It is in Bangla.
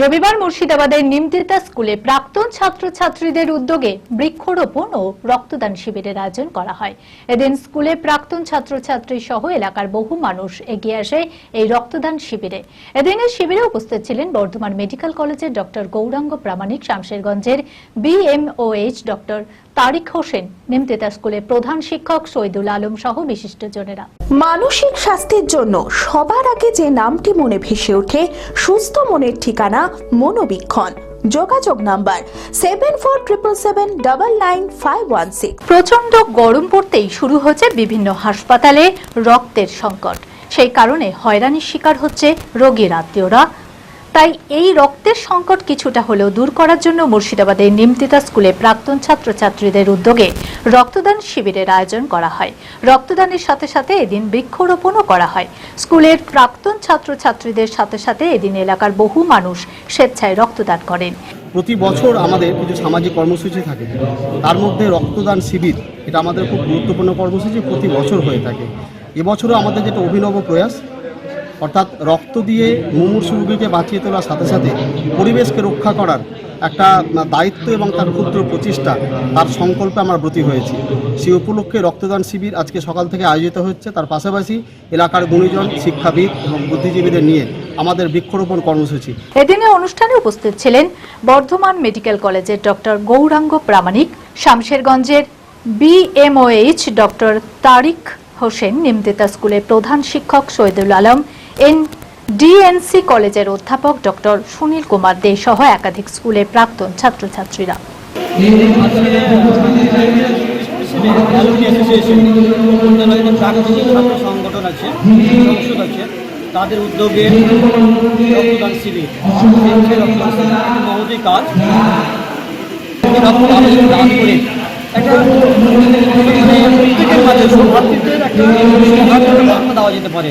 রবিবার মুর্শিদাবাদের নিমতিতা স্কুলে প্রাক্তন ছাত্রছাত্রীদের উদ্যোগে বৃক্ষরোপণ ও রক্তদান শিবিরের আয়োজন করা হয়। এদিন স্কুলে প্রাক্তন ছাত্রছাত্রী সহ এলাকার বহু মানুষ এগিয়ে আসে এই রক্তদান শিবিরে। এদিনের শিবিরে উপস্থিত ছিলেন বর্ধমান মেডিকেল কলেজের ডক্টর গৌরাঙ্গ প্রামাণিক, শামশেরগঞ্জের বিএমওএইচ ডক্টর তারিক হোসেন নিমতিতা স্কুলের প্রধান শিক্ষক শহীদুল আলম সহ বিশিষ্টজনেরা। মানসিক স্বাস্থ্যের জন্য সবার আগে যে নামটি মনে ভেসে ওঠে সুস্থ মনের ঠিকানা মনোবীক্ষণ। যোগাযোগ number seven four triple seven double nine five one six. প্রচণ্ড গরম পড়তেই শুরু হচ্ছে বিভিন্ন হাসপাতালে রক্তের সংকট। সেই কারণে হয়রানির শিকার হচ্ছে রোগীর আত্মীয়রা। তাই এই রক্তের সংকট কিছুটা হলেও দূর করার জন্য মুর্শিদাবাদের নিমতিতা স্কুলে প্রাক্তন ছাত্রছাত্রীদের উদ্যোগে রক্তদান শিবিরের আয়োজন করা হয়। রক্তদানের সাথে সাথে এদিন বৃক্ষরোপণও করা হয়। স্কুলের প্রাক্তন ছাত্রছাত্রীদের সাথে সাথে এদিন এলাকার বহু মানুষ স্বেচ্ছায় রক্তদান করেন। প্রতি বছর আমাদের কিছু সামাজিক কর্মসূচি থাকে। তার মধ্যে রক্তদান শিবির, এটা আমাদের খুব গুরুত্বপূর্ণ কর্মসূচি প্রতি বছর হয়ে থাকে। এবছরও আমাদের যেটা অভিনব প্রয়াস অর্থাৎ রক্ত দিয়ে মুমূর্ষু রোগীকে বাঁচিয়ে তোলার সাথে সাথে পরিবেশকে রক্ষা করার একটা দায়িত্ব এবং তার ক্ষুদ্র প্রচেষ্টা, তার সংকল্পে আমরা ব্রতী হয়েছি। সেই উপলক্ষে রক্তদান শিবির আজকে সকাল থেকে আয়োজিত হচ্ছে। তার পাশাপাশি এলাকার গুণীজন, শিক্ষাবিদ এবং বুদ্ধিজীবীদের নিয়ে আমাদের বৃক্ষরোপণ কর্মসূচি। এদিনে অনুষ্ঠানে উপস্থিত ছিলেন বর্ধমান মেডিকেল কলেজের ডক্টর গৌরাঙ্গ প্রামাণিক, শামশেরগঞ্জের বিএমওএইচ ডক্টর তারিক হোসেন, নিমতিতা স্কুলের প্রধান শিক্ষক শহীদুল আলম এন ডিএনসি কলেজের অধ্যাপক ডক্টর সুনীল কুমার দে সহ একাধিক স্কুলের প্রাক্তন ছাত্রছাত্রীরা তাদের উদ্যোগে মানে দেওয়া যেতে পারে